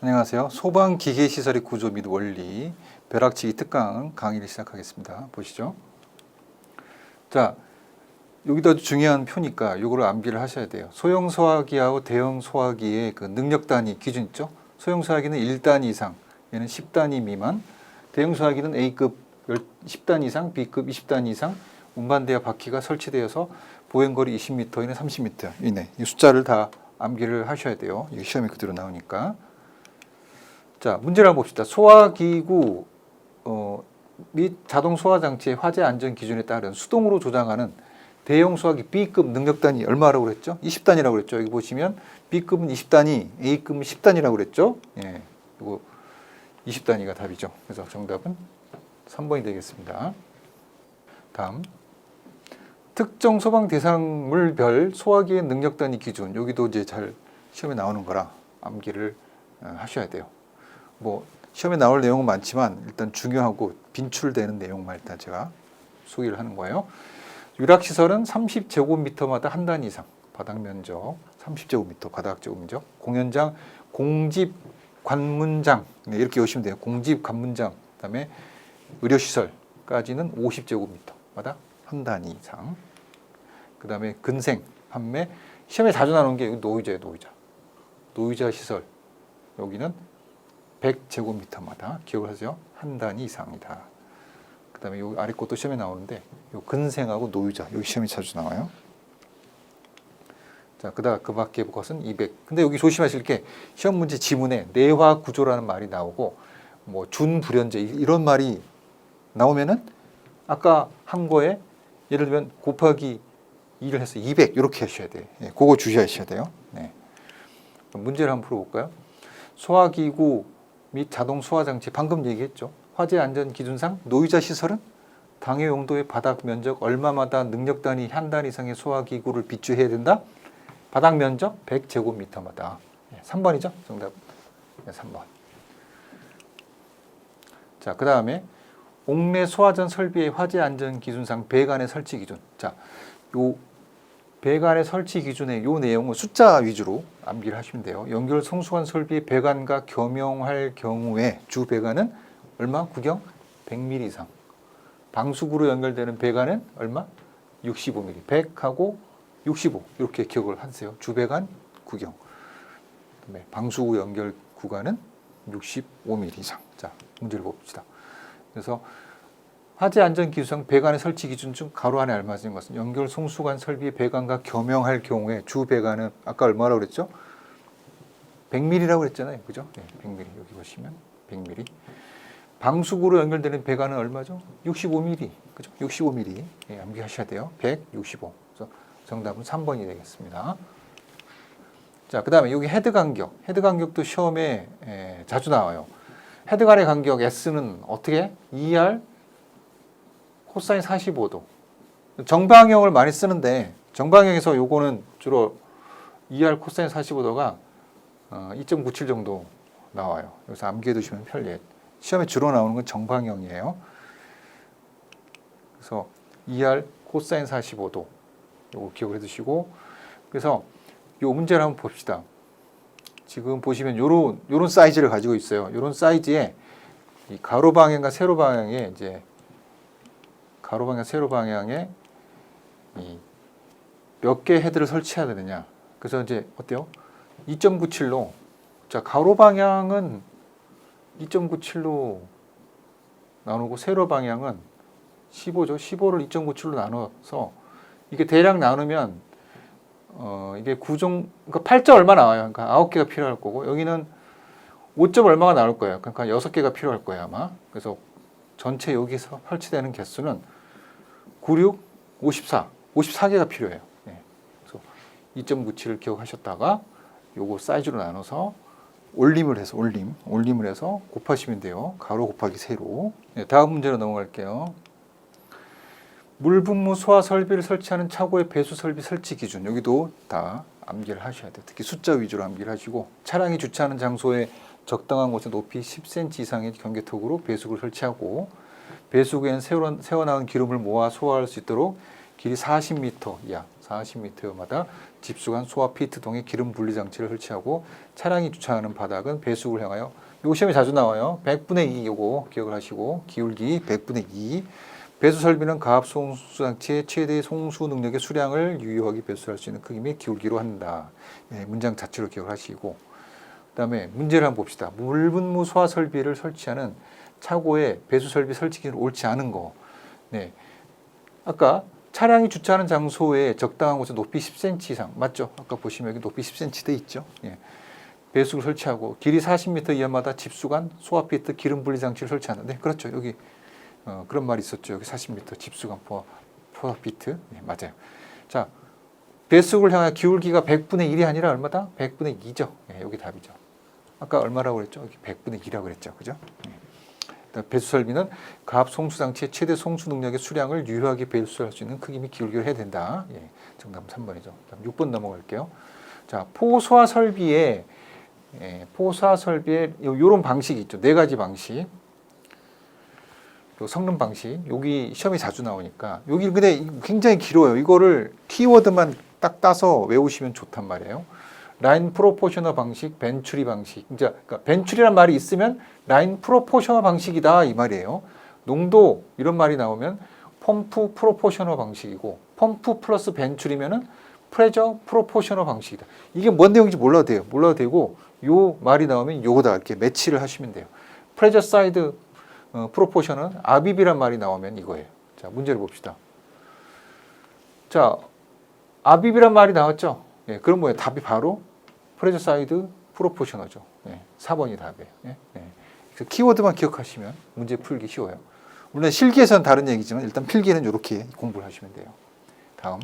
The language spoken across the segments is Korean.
안녕하세요. 소방 기계 시설의 구조 및 원리 벼락치기 특강 강의를 시작하겠습니다. 보시죠. 자, 아주 중요한 표니까 이거를 암기를 하셔야 돼요. 소형 소화기하고 대형 소화기의 그 능력 단위 기준 있죠? 소형 소화기는 1단 이상, 얘는 10단위 미만. 대형 소화기는 A급 10단 이상, B급 20단 이상 운반대와 바퀴가 설치되어서 보행거리 20m 이내 30m 이내 이 숫자를 다 암기를 하셔야 돼요. 이 시험에 그대로 나오니까. 자, 문제를 한번 봅시다. 소화기구 어, 및 자동 소화 장치의 화재 안전 기준에 따른 수동으로 조장하는 대형 소화기 B급 능력 단위 얼마라고 그랬죠? 20단이라고 그랬죠. 여기 보시면 B급은 20단위, A급은 10단이라고 그랬죠. 예. 이거 20단위가 답이죠. 그래서 정답은 3번이 되겠습니다. 다음 특정 소방 대상물별 소화기의 능력 단위 기준 여기도 이제 잘 시험에 나오는 거라 암기를 어, 하셔야 돼요. 뭐 시험에 나올 내용은 많지만 일단 중요하고 빈출되는 내용만 일단 제가 소개를 하는 거예요. 유락 시설은 30제곱미터마다 한 단 이상 바닥 면적 30제곱미터 바닥 제곱미터 공연장 공집 관문장 네, 이렇게 오시면 돼요. 공집 관문장 그다음에 의료 시설까지는 50제곱미터마다 한 단 이상. 그다음에 근생 판매 시험에 자주 나오는 게 노이자예요, 노이자. 노이자 시설 여기는 100제곱미터마다 기억을 하세요. 한 단위 이상이다. 그 다음에 요 아래 것도 시험에 나오는데 요 근생하고 노유자 여기 시험에 자주 나와요. 자, 그다 그 밖에 것은 200. 근데 여기 조심하실 게 시험 문제 지문에 내화 구조라는 말이 나오고 뭐 준불연제 이런 말이 나오면은 아까 한 거에 예를 들면 곱하기 2를 해서 200 이렇게 하셔야 돼요. 예, 그거 주시하셔야 돼요. 네. 문제를 한번 풀어볼까요? 소화기구 및 자동 소화 장치 방금 얘기했죠. 화재 안전 기준상 노유자 시설은 당해 용도의 바닥 면적 얼마마다 능력 단위 한 단 이상의 소화 기구를 비추해야 된다. 바닥 면적 100제곱미터마다. 3번이죠. 정답. 네, 3번. 자, 그 다음에 옥내 소화전 설비의 화재 안전 기준상 배관의 설치 기준. 자, 요 배관의 설치 기준의 요 내용은 숫자 위주로 암기를 하시면 돼요. 연결 성수관 설비의 배관과 겸용할 경우에 주 배관은 얼마? 구경 100mm 이상. 방수구로 연결되는 배관은 얼마? 65mm. 100하고 65 이렇게 기억을 하세요. 주 배관 구경. 그다음에 방수구 연결 구간은 65mm 이상. 자, 문제를 봅시다. 그래서 화재 안전 기준상 배관의 설치 기준 중 가로 안에 알맞은 것은 연결 송수관 설비 배관과 겸용할 경우에 주 배관은 아까 얼마라고 그랬죠? 100mm라고 그랬잖아요. 그죠? 네, 100mm. 여기 보시면 100mm. 방수구로 연결되는 배관은 얼마죠? 65mm. 그죠? 65mm. 예, 암기하셔야 돼요. 165. 그래서 정답은 3번이 되겠습니다. 자, 그 다음에 여기 헤드 간격. 헤드 간격도 시험에 에, 자주 나와요. 헤드 간의 간격 S는 어떻게? 2R 코사인 45도. 정방형을 많이 쓰는데 정방형에서 요거는 주로 2R 코사인 45도가 어, 2.97 정도 나와요. 여기서 암기해 두시면 편리해요. 시험에 주로 나오는 건 정방형이에요. 그래서 2R 코사인 45도 요거 기억을 해 두시고 그래서 요 문제를 한번 봅시다. 지금 보시면 요런 요런 사이즈를 가지고 있어요. 요런 사이즈에 이 가로 방향과 세로 방향에 이제 가로 방향, 세로 방향에 몇 개 헤드를 설치해야 되느냐. 그래서 이제 어때요? 2.97로 자 가로 방향은 2.97로 나누고 세로 방향은 15죠. 15를 2.97로 나눠서 이게 대략 나누면 어 이게 9종 그러니까 8점 얼마 나와요. 그러니까 9개가 필요할 거고 여기는 5점 얼마가 나올 거예요. 그러니까 6개가 필요할 거예요, 아마. 그래서 전체 여기서 설치되는 개수는 96, 54, 54개가 필요해요. 네. 그래서 2.97을 기억하셨다가 요거 사이즈로 나눠서 올림을 해서 올림, 올림을 해서 곱하시면 돼요. 가로 곱하기 세로. 네, 다음 문제로 넘어갈게요. 물분무 소화 설비를 설치하는 차고의 배수 설비 설치 기준 여기도 다 암기를 하셔야 돼요. 특히 숫자 위주로 암기를 하시고 차량이 주차하는 장소에 적당한 곳에 높이 10cm 이상의 경계턱으로 배수구를 설치하고 배수구에는 세워, 세워나온 기름을 모아 소화할 수 있도록 길이 40m 이하, 40m마다 집수관 소화 피트 동에 기름 분리 장치를 설치하고 차량이 주차하는 바닥은 배수구를 향하여 요 시험에 자주 나와요. 100분의 2 요거 기억을 하시고 기울기 100분의 2 배수 설비는 가압 송수 장치의 최대 송수 능력의 수량을 유효하게 배수할 수 있는 크기 및 기울기로 한다. 예, 문장 자체로 기억을 하시고 그다음에 문제를 한번 봅시다. 물분무 소화 설비를 설치하는 차고에 배수 설비 설치 기준 옳지 않은 거. 네. 아까 차량이 주차하는 장소에 적당한 곳에 높이 10cm 이상 맞죠? 아까 보시면 여기 높이 10cm 돼 있죠. 예. 배수를 설치하고 길이 40m 이하마다 집수관, 소화피트, 기름 분리 장치를 설치한다. 네, 그렇죠. 여기 어, 그런 말이 있었죠. 여기 40m 집수관, 포, 포화피트. 네, 맞아요. 자, 배수구를 향한 기울기가 100분의 1이 아니라 얼마다? 100분의 2죠. 예, 여기 답이죠. 아까 얼마라고 그랬죠? 여기 100분의 2라고 그랬죠. 그죠? 예. 그다음 배수 설비는 가압 송수 장치의 최대 송수 능력의 수량을 유효하게 배수할 수 있는 크기 및 기울기를 해야 된다. 예, 정답은 3번이죠. 다음 6번 넘어갈게요. 자, 포소화 설비에 예, 포소화 설비에 요- 요런 방식이 있죠. 네 가지 방식. 요 성능 방식. 여기 시험에 자주 나오니까 여기 근데 이- 굉장히 길어요. 이거를 키워드만 딱 따서 외우시면 좋단 말이에요. 라인 프로포셔널 방식, 벤츄리 방식. 이제 그러니까 벤츄리란 말이 있으면 라인 프로포셔널 방식이다 이 말이에요. 농도 이런 말이 나오면 펌프 프로포셔널 방식이고 펌프 플러스 벤츄리면은 프레저 프로포셔널 방식이다. 이게 뭔 내용인지 몰라도 돼요. 몰라도 되고 요 말이 나오면 요거다 이렇게 매치를 하시면 돼요. 프레저 사이드 어, 프로포션은 아비비란 말이 나오면 이거예요. 자, 문제를 봅시다. 자, 아비비란 말이 나왔죠? 예, 그럼 뭐예요? 답이 바로 프레저 사이드 프로포셔너죠. 예, 4번이 답이에요. 예, 예. 그래서 키워드만 기억하시면 문제 풀기 쉬워요. 물론 실기에서는 다른 얘기지만 일단 필기는 이렇게 공부를 하시면 돼요. 다음.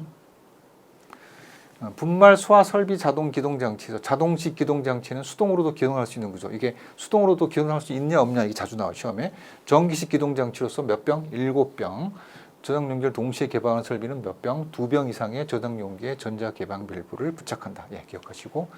어, 분말 소화 설비 자동 기동 장치에서 자동식 기동 장치는 수동으로도 기동할 수 있는 구조. 이게 수동으로도 기동할 수 있냐 없냐 이게 자주 나와 요 시험에. 전기식 기동 장치로서 몇 병? 일곱 병. 저장 용기를 동시에 개방하는 설비는 몇 병? 두 병 이상의 저장 용기에 전자 개방 밸브를 부착한다. 예, 기억하시고.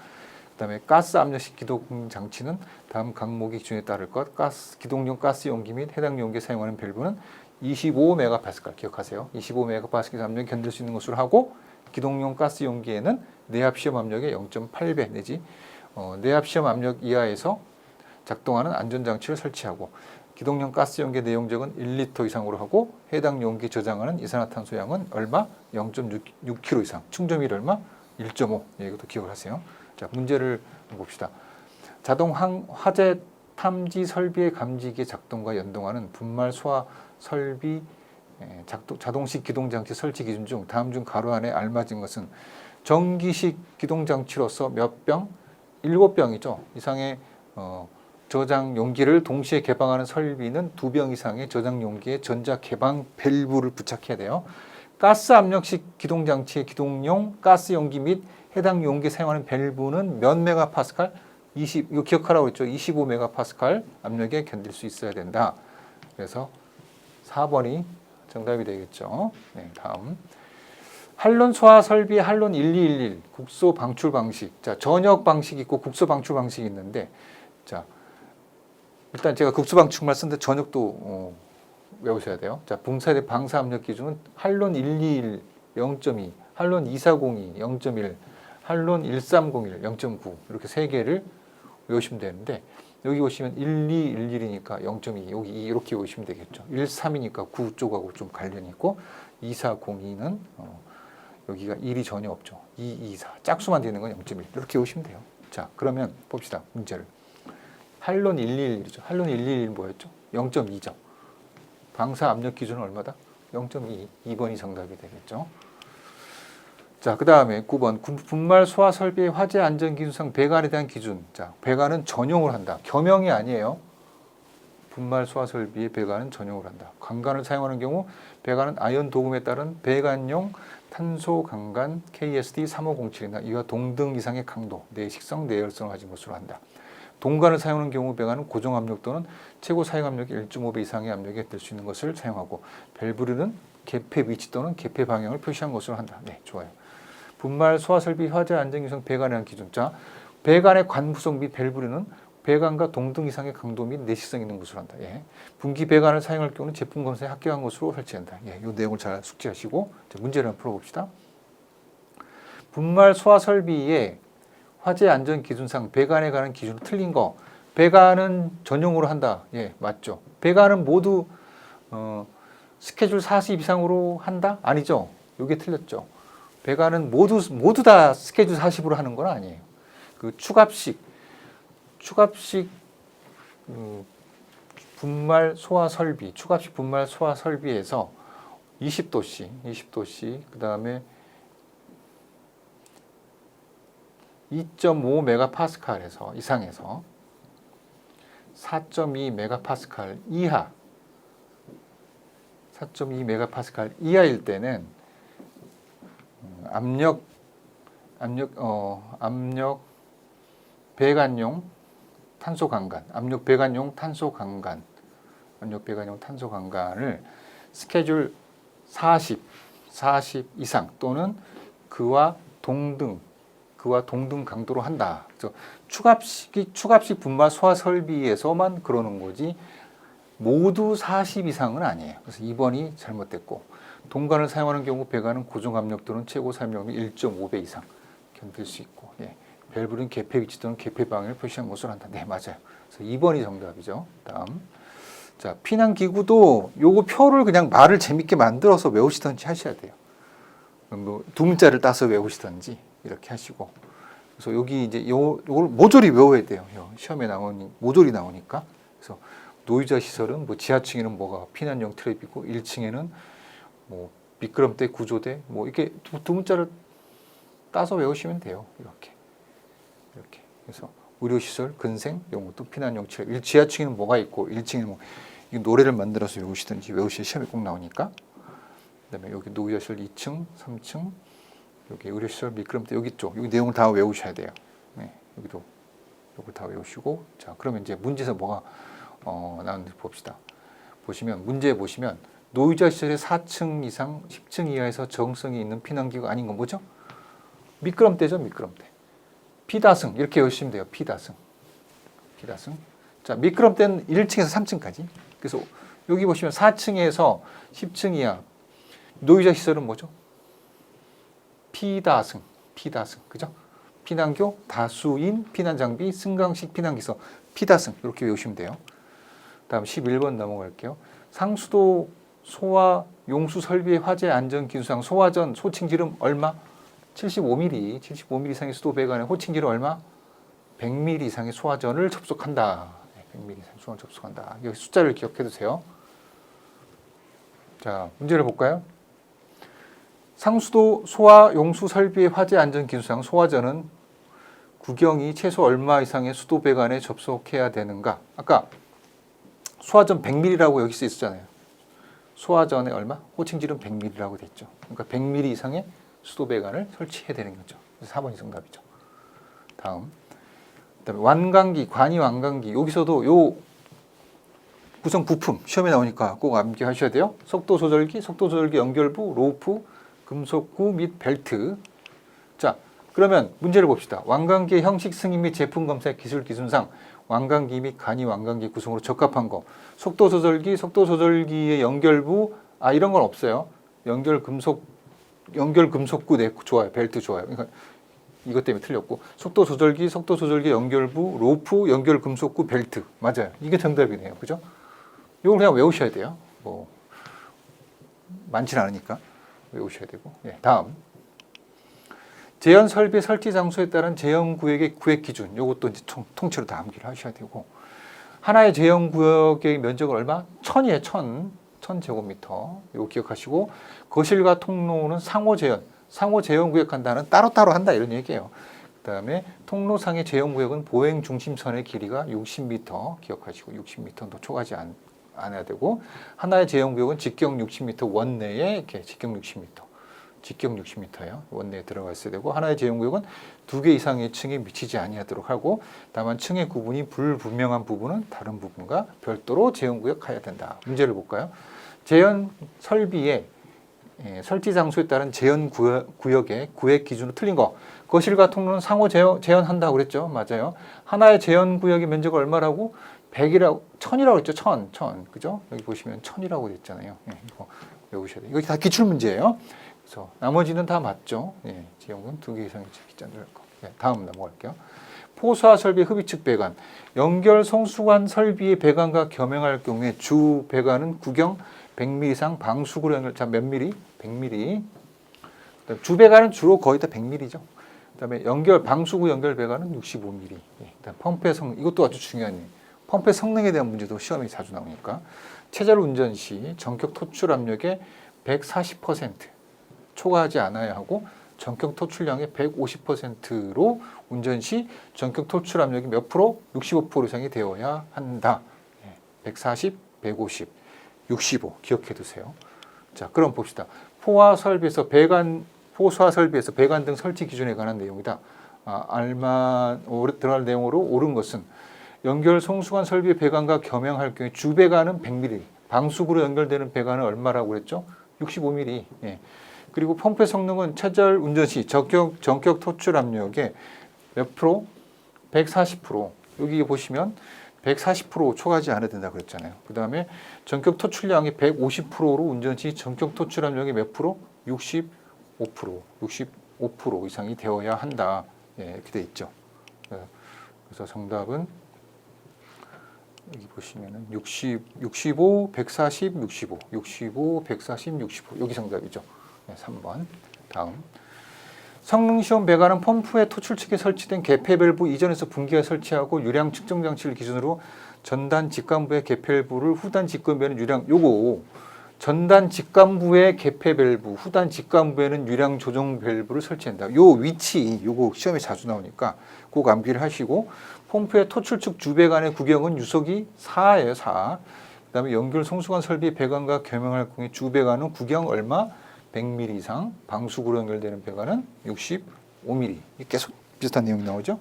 그다음에 가스 압력식 기동 장치는 다음 항목의 기준에 따를 것. 가스 기동용 가스 용기 및 해당 용기에 사용하는 밸브는 25메가파스칼 기억하세요. 25메가파스칼 압력이 견딜 수 있는 것으로 하고 기동용 가스 용기에는 내압 시험 압력의 0.8배 내지 어, 내압 시험 압력 이하에서 작동하는 안전 장치를 설치하고 기동용 가스 용기 내용적은 1리터 이상으로 하고 해당 용기 저장하는 이산화탄소 양은 얼마? 0.6kg 이상. 충전율 얼마? 1.5. 예, 이것도 기억을 하세요. 자, 문제를 봅시다. 자동 항, 화재 탐지 설비의 감지기의 작동과 연동하는 분말 소화 설비 예, 작동, 자동식 기동 장치 설치 기준 중 다음 중 가로 안에 알맞은 것은 전기식 기동 장치로서 몇 병? 일곱 병이죠. 이상의 어, 저장 용기를 동시에 개방하는 설비는 두 병 이상의 저장 용기에 전자 개방 밸브를 부착해야 돼요. 가스 압력식 기동 장치의 기동용 가스 용기 및 해당 용기에 사용하는 밸브는 몇 메가파스칼? 20 이거 기억하라고 했죠. 25 메가파스칼 압력에 견딜 수 있어야 된다. 그래서 4번이 정답이 되겠죠. 네, 다음. 한론 소화 설비 한론 1211 국소 방출 방식. 자, 전역 방식 있고 국소 방출 방식이 있는데 자, 일단 제가 방출만 쓰는데 전역도 어, 외우셔야 돼요. 자, 분사대 방사 압력 기준은 한론 121 0.2, 한론 2402 0.1, 한론 1301 0.9 이렇게 세 개를 외우시면 되는데 여기 보시면 1211이니까 0.2 여기 이렇게 외우시면 되겠죠. 13이니까 9 쪽하고 좀 관련이 있고 2402는 어, 여기가 1이 전혀 없죠. 2, 2, 4 짝수만 되는 건 0.1 이렇게 외우시면 돼요. 자 그러면 봅시다 문제를. 한론 111이죠. 한론 111은 뭐였죠? 0.2죠. 방사 압력 기준은 얼마다? 0.2. 2번이 정답이 되겠죠. 자, 그 다음에 9번 분말 소화 설비의 화재 안전 기준상 배관에 대한 기준. 자, 배관은 전용을 한다. 겸용이 아니에요. 분말 소화 설비의 배관은 전용을 한다. 강간을 사용하는 경우 배관은 아연 도금에 따른 배관용 탄소 강간 KSD 3507이나 이와 동등 이상의 강도, 내식성, 내열성을 가진 것으로 한다. 동관을 사용하는 경우 배관은 고정 압력 또는 최고 사용 압력이 1.5배 이상의 압력에 될수 있는 것을 사용하고 밸브는 개폐 위치 또는 개폐 방향을 표시한 것으로 한다. 네, 좋아요. 분말 소화 설비 화재 안전 기준 배관에 대한 기준. 자, 배관의 관 구성 및 밸브는 배관과 동등 이상의 강도 및 내식성 있는 것으로 한다. 예. 분기 배관을 사용할 경우는 제품 검사에 합격한 것으로 설치한다. 예, 이 내용을 잘 숙지하시고 자, 문제를 풀어봅시다. 분말 소화 설비의 화재 안전 기준상 배관에 관한 기준으로 틀린 거 배관은 전용으로 한다. 예, 맞죠. 배관은 모두 어, 스케줄 40 이상으로 한다? 아니죠. 이게 틀렸죠. 배관은 모두 모두 다 스케줄 40으로 하는 건 아니에요. 그 추갑식 추갑식 음, 분말 소화 설비, 추갑식 분말 소화 설비에서 20도씨, 20도씨, 그 다음에 2.5 메가파스칼에서 이상에서 4.2 메가파스칼 이하, 4.2 메가파스칼 이하일 때는 음, 압력 압력 어 압력 배관용 탄소 강간, 압력 배관용 탄소 강간, 압력 배관용 탄소 강간을 스케줄 40, 40 이상 또는 그와 동등, 그와 동등 강도로 한다. 그래서 추갑식이 추갑식 분말 소화 설비에서만 그러는 거지 모두 40 이상은 아니에요. 그래서 2번이 잘못됐고 동관을 사용하는 경우 배관은 고정 압력 또는 최고 사용량이 1.5배 이상 견딜 수 있고 예. 밸브는 개폐 위치 또는 개폐 방향을 표시한 것으로 한다. 네, 맞아요. 그래서 2번이 정답이죠. 다음. 자, 피난 기구도 요거 표를 그냥 말을 재밌게 만들어서 외우시든지 하셔야 돼요. 뭐 두 문자를 따서 외우시든지 이렇게 하시고. 그래서 여기 이제 요 요걸 모조리 외워야 돼요. 요 시험에 나오니 모조리 나오니까. 그래서 노유자 시설은 뭐 지하층에는 뭐가 피난용 트랩이고 1층에는 뭐 미끄럼대 구조대 뭐 이렇게 두, 두 문자를 따서 외우시면 돼요. 이렇게. 이렇게 그래서 의료시설, 근생, 이런 것도 피난용 체일 지하층에는 뭐가 있고 1층에는 뭐 이 노래를 만들어서 외우시든지 외우실 시험에 꼭 나오니까 그 다음에 여기 노의자실 2층, 3층 여기 의료시설 미끄럼대 여기 쪽 여기 내용을 다 외우셔야 돼요. 네, 여기도 요거 다 외우시고 자 그러면 이제 문제에서 뭐가 어, 나오는지 봅시다. 보시면 문제 보시면 노유자 시설의 4층 이상 10층 이하에서 정성이 있는 피난기가 아닌 건 뭐죠? 미끄럼대죠, 미끄럼대. 피다승 이렇게 외우시면 돼요. 피다승. 피다승. 자, 미끄럼대는 1층에서 3층까지. 그래서 여기 보시면 4층에서 10층 이하 노유자 시설은 뭐죠? 피다승. 피다승. 그죠? 피난교, 다수인, 피난 장비, 승강식 피난기서 피다승 이렇게 외우시면 돼요. 다음 11번 넘어갈게요. 상수도 소화 용수 설비의 화재 안전 기술상 소화전 소층 지름 얼마? 75mm, 75mm 이상의 수도 배관에 호칭기를 얼마? 100mm 이상의 소화전을 접속한다. 네, 100mm 이상 소화전 접속한다. 여기 숫자를 기억해 두세요. 자, 문제를 볼까요? 상수도 소화 용수 설비의 화재 안전 기술상 소화전은 구경이 최소 얼마 이상의 수도 배관에 접속해야 되는가? 아까 소화전 100mm라고 여기 써 있었잖아요. 소화전에 얼마? 호칭질은 100mm라고 됐죠. 그러니까 100mm 이상의 수도 배관을 설치해야 되는 거죠. 그래서 4번이 정답이죠. 다음. 그다음에 완강기, 관이 완강기. 여기서도 요 구성 부품 시험에 나오니까 꼭 암기하셔야 돼요. 속도 조절기, 속도 조절기 연결부, 로프, 금속구 및 벨트. 자, 그러면 문제를 봅시다. 완강기의 형식 승인 및 제품 검사 기술 기준상 완강기 및 간이 완강기 구성으로 적합한 거. 속도 조절기, 속도 조절기의 연결부 아 이런 건 없어요. 연결 금속 연결 금속구 네 좋아요. 벨트 좋아요. 그러니까 이것 때문에 틀렸고 속도 조절기, 속도 조절기 연결부, 로프, 연결 금속구 벨트 맞아요. 이게 정답이네요. 그죠? 이걸 그냥 외우셔야 돼요. 뭐 많지는 않으니까 외우셔야 되고. 예, 다음 재현 설비 설치 장소에 따른 재현 구역의 구획 기준. 이것도 이제 통, 통째로 다 암기를 하셔야 되고 하나의 재현 구역의 면적은 얼마? 천이에요. 천. 천 제곱미터. 이거 기억하시고 거실과 통로는 상호 재현. 상호 재현 구역 한다는 따로따로 한다 이런 얘기예요. 그 다음에 통로상의 재현 구역은 보행 중심선의 길이가 60m 기억하시고 60m 더 초과하지 않, 않아야 되고 하나의 재현 구역은 직경 60m 원내에 이렇게 직경 60m. 직경 60m예요. 원내에 들어가 있어야 되고 하나의 재현 구역은 두 개 이상의 층에 미치지 아니하도록 하고 다만 층의 구분이 불분명한 부분은 다른 부분과 별도로 재현 구역해야 된다. 문제를 볼까요? 재현 설비의 예, 설치 장소에 따른 재현 구역, 구역 의 구획 기준으로 틀린 거. 거실과 통로는 상호 재현, 재현한다고 그랬죠. 맞아요. 하나의 재현 구역의 면적은 얼마라고? 100이라고, 1000이라고 그랬죠. 1000, 1000. 그죠? 여기 보시면 1000이라고 됐잖아요. 예, 이거 외우셔야 돼요. 이거 다 기출 문제예요. 그래서 나머지는 다 맞죠. 예, 지역은 두개 이상의 기자 늘 거. 예, 다음 넘어갈게요. 포수화 설비 흡입측 배관, 연결 송수관 설비의 배관과 겸용할 경우에 주 배관은 구경 100mm 이상 방수구로 연결. 자몇 미리? 100mm. 그다음에 주 배관은 주로 거의 다 100mm죠. 그다음에 연결 방수구 연결 배관은 65mm. 예, 그다음 펌프의 성능 이것도 아주 중요한 일. 펌프의 성능에 대한 문제도 시험에 자주 나오니까 체절 운전 시 전격 토출 압력의 140% 초과하지 않아야 하고 전격 토출량의 150%로 운전 시 전격 토출 압력이 몇 프로? 65% 이상이 되어야 한다. 예, 140, 150, 65 기억해 두세요. 자, 그럼 봅시다. 포화 설비에서 배관 포수화 설비에서 배관 등 설치 기준에 관한 내용이다. 아, 알만 들어갈 내용으로 옳은 것은 연결 송수관 설비의 배관과 겸용할 경우에 주 배관은 100mm, 방수구로 연결되는 배관은 얼마라고 그랬죠? 65mm. 예. 그리고 펌프의 성능은 최절 운전 시 적격 전격 토출 압력의 몇 프로? 140%. 여기 보시면 140% 초과하지 않아야 된다 그랬잖아요. 그 다음에 전격 토출량이 150%로 운전 시 전격 토출 압력이 몇 프로? 65%, 65% 이상이 되어야 한다. 예, 이렇게 돼 있죠. 예, 그래서 정답은 여기 보시면은 60, 65, 140, 65, 65, 140, 65 여기 정답이죠. 네, 3번. 다음. 성능 시험 배관은 펌프의 토출 측에 설치된 개폐 밸브 이전에서 분기가 설치하고 유량 측정 장치를 기준으로 전단 직관부의 개폐 밸브를 후단 직관부에는 유량 요거 전단 직관부의 개폐 밸브 후단 직관부에는 유량 조정 밸브를 설치한다. 요 위치 요거 시험에 자주 나오니까 꼭 암기를 하시고 펌프의 토출 측 주배관의 구경은 유속이 4예요, 4. 그 다음에 연결 송수관 설비 배관과 경우에 주배관은 구경 얼마? 100mm 이상, 방수구로 연결되는 배관은 65mm. 이게 계속 비슷한 내용이 나오죠.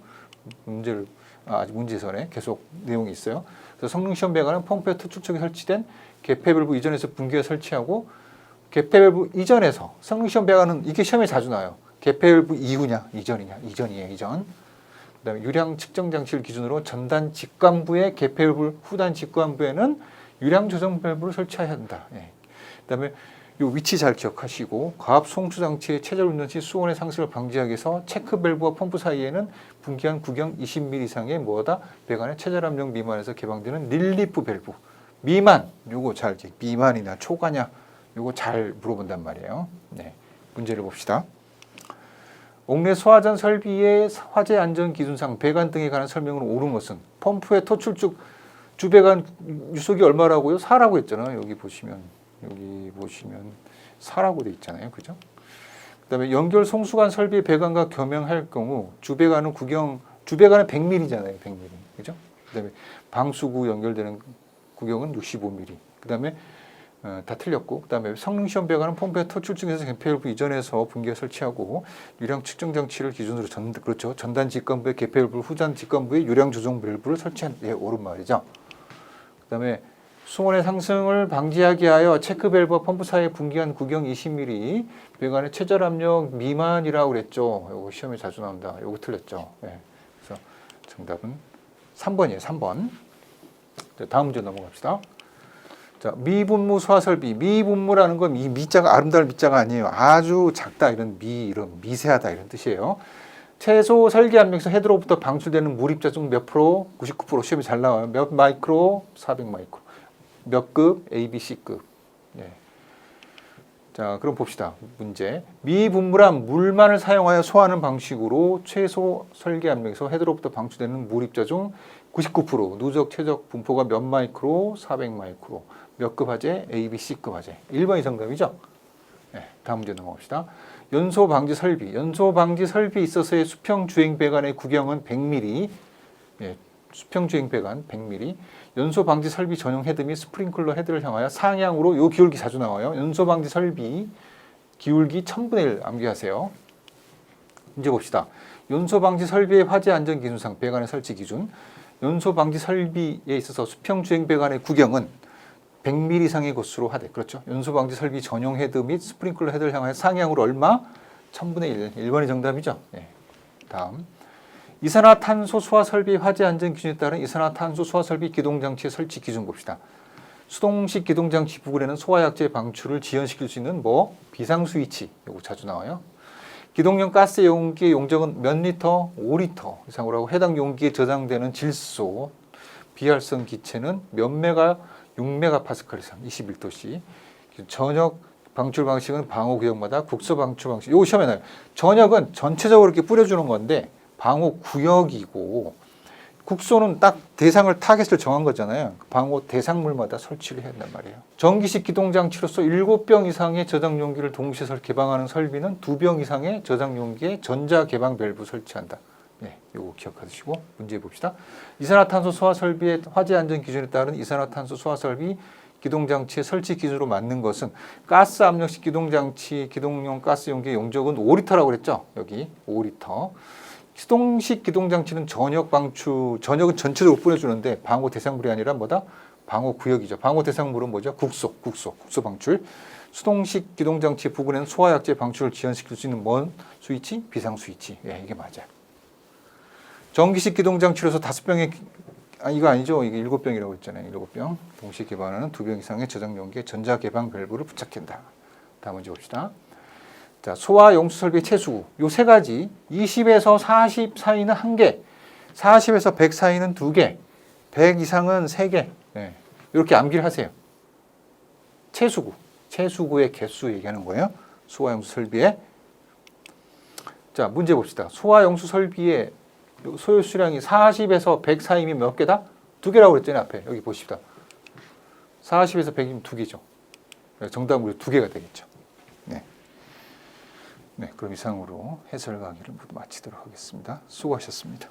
문제를 아, 아직 문제선에 계속 내용이 있어요. 그래서 성능 시험 배관은 펌프의 토출 측에 설치된 개폐 밸브 이전에서 분기에 설치하고 개폐 밸브 이전에서 성능 시험 배관은 이게 시험에 자주 나와요. 개폐 밸브 이후냐, 이전이냐, 이전이에요, 이전. 그다음에 유량 측정 장치를 기준으로 전단 직관부의 개폐 밸브 후단 직관부에는 유량 조정 밸브를 설치해야 한다. 예. 그다음에 요 위치 잘 기억하시고 과압 송수 장치의 체절 운전 시 수온의 상승을 방지하기 위해서 체크 밸브와 펌프 사이에는 분기한 구경 20mm 이상의 뭐다 배관의 체절 압력 미만에서 개방되는 릴리프 밸브 미만 요거 잘 기- 미만이냐 초과냐 요거 잘 물어본단 말이에요. 네. 문제를 봅시다. 옥내 소화전 설비의 화재 안전 기준상 배관 등에 관한 설명으로 옳은 것은 펌프의 토출축 주배관 유속이 얼마라고요? 4라고 했잖아요. 여기 보시면 여기 보시면 4라고 돼 있잖아요. 그죠? 그다음에 연결 송수관 설비 배관과 겸용할 경우 주배관은 구경 주배관은 100mm잖아요. 100mm. 그죠? 그다음에 방수구 연결되는 구경은 65mm. 그다음에 어, 다 틀렸고 그다음에 성능 시험 배관은 펌프의 토출증에서 개폐율부 이전에서 분기에 설치하고 유량 측정 장치를 기준으로 전 그렇죠 전단 직관부의 개폐율부 후단 직관부의 유량 조정 밸브를 설치한 예 옳은 말이죠. 그다음에 수온의 상승을 방지하기 위하여 체크 밸브와 펌프 사이에 분기한 구경 20mm 배관의 최절 압력 미만이라고 그랬죠. 요거 시험에 자주 나온다. 요거 틀렸죠. 예. 그래서 정답은 3번이에요. 3번. 자, 다음 문제 넘어갑시다. 자, 미분무 소화설비. 미분무라는 건 이 미자가 아름다울 미자가 아니에요. 아주 작다 이런 미 이런 미세하다 이런 뜻이에요. 최소 설계 압력에서 헤드로부터 방출되는 물입자 중 몇 프로? 99% 시험이 잘 나와요. 몇 마이크로? 400 마이크로. 몇 급? A, B, C급. 예. 자, 그럼 봅시다. 문제. 미분무란 물만을 사용하여 소화하는 방식으로 최소 설계 압력에서 헤드로부터 방출되는 물입자 중 99% 누적 최적 분포가 몇 마이크로? 400 마이크로. 몇 급 화재? A, B, C급 화재. 1번이 정답이죠? 네, 다음 문제 넘어갑시다. 연소 방지 설비. 연소 방지 설비 있어서의 수평 주행 배관의 구경은 100mm. 예, 수평 주행 배관 100mm. 연소 방지 설비 전용 헤드 및 스프링클러 헤드를 향하여 상향으로 요 기울기 자주 나와요. 연소 방지 설비 기울기 1000분의 1 암기하세요. 이제 봅시다. 연소 방지 설비의 화재 안전 기준상 배관의 설치 기준. 연소 방지 설비에 있어서 수평 주행 배관의 구경은 100mm 이상의 곳으로 하되 그렇죠. 연소 방지 설비 전용 헤드 및 스프링클러 헤드를 향하여 상향으로 얼마? 1000분의 1. 1번이 정답이죠. 예. 다음. 이산화탄소 소화 설비 화재 안전 기준에 따른 이산화탄소 소화 설비 기동 장치의 설치 기준 봅시다. 수동식 기동 장치 부근에는 소화약재 방출을 지연시킬 수 있는 뭐 비상 스위치 이거 자주 나와요. 기동용 가스 용기의 용적은 몇 리터? 5리터 이상으로 하고 해당 용기에 저장되는 질소 비활성 기체는 몇 메가? 6메가 파스칼 이상 21도씨. 전역 방출 방식은 방호 구역마다 국소 방출 방식. 요 시험에 나요. 전역은 전체적으로 이렇게 뿌려주는 건데 방호 구역이고 국소는 딱 대상을 타겟을 정한 거잖아요. 방호 대상물마다 설치를 해야 된단 말이에요. 전기식 기동장치로서 7병 이상의 저장 용기를 동시에 설- 개방하는 설비는 2병 이상의 저장 용기에 전자 개방 밸브 설치한다. 네, 요거 기억하시고 문제 봅시다. 이산화탄소 소화 설비의 화재 안전 기준에 따른 이산화탄소 소화 설비 기동장치의 설치 기준으로 맞는 것은 가스 압력식 기동장치 기동용 가스 용기의 용적은 5리터라고 그랬죠. 여기 5리터. 수동식 기동장치는 전역 방출, 전역은 전체적으로 뿌려주는데 방호 대상물이 아니라 뭐다? 방호 구역이죠. 방호 대상물은 뭐죠? 국소, 국소, 국소 방출. 수동식 기동장치 부근에는 소화약재 방출을 지연시킬 수 있는 뭔 스위치? 비상 스위치. 예, 이게 맞아요. 전기식 기동장치로서 다섯 병의 아 이거 아니죠? 이게 일곱 병이라고 했잖아요. 일곱 병. 동시에 개방하는 두 병 이상의 저장 용기에 전자 개방 밸브를 부착한다. 다음 문제 봅시다. 자, 소화 용수 설비 채수 요 세 가지 20에서 40 사이는 한 개, 40에서 100 사이는 두 개, 100 이상은 세 개. 네. 이렇게 암기를 하세요. 채수구, 채수구의 개수 얘기하는 거예요. 소화 용수 설비에 자, 문제 봅시다. 소화 용수 설비의 소요 수량이 40에서 100 사이면 몇 개다? 두 개라고 그랬잖아요, 앞에. 여기 보십시다. 40에서 100이면 두 개죠. 네, 정답으로 두 개가 되겠죠. 네. 네, 그럼 이상으로 해설 강의를 모두 마치도록 하겠습니다. 수고하셨습니다.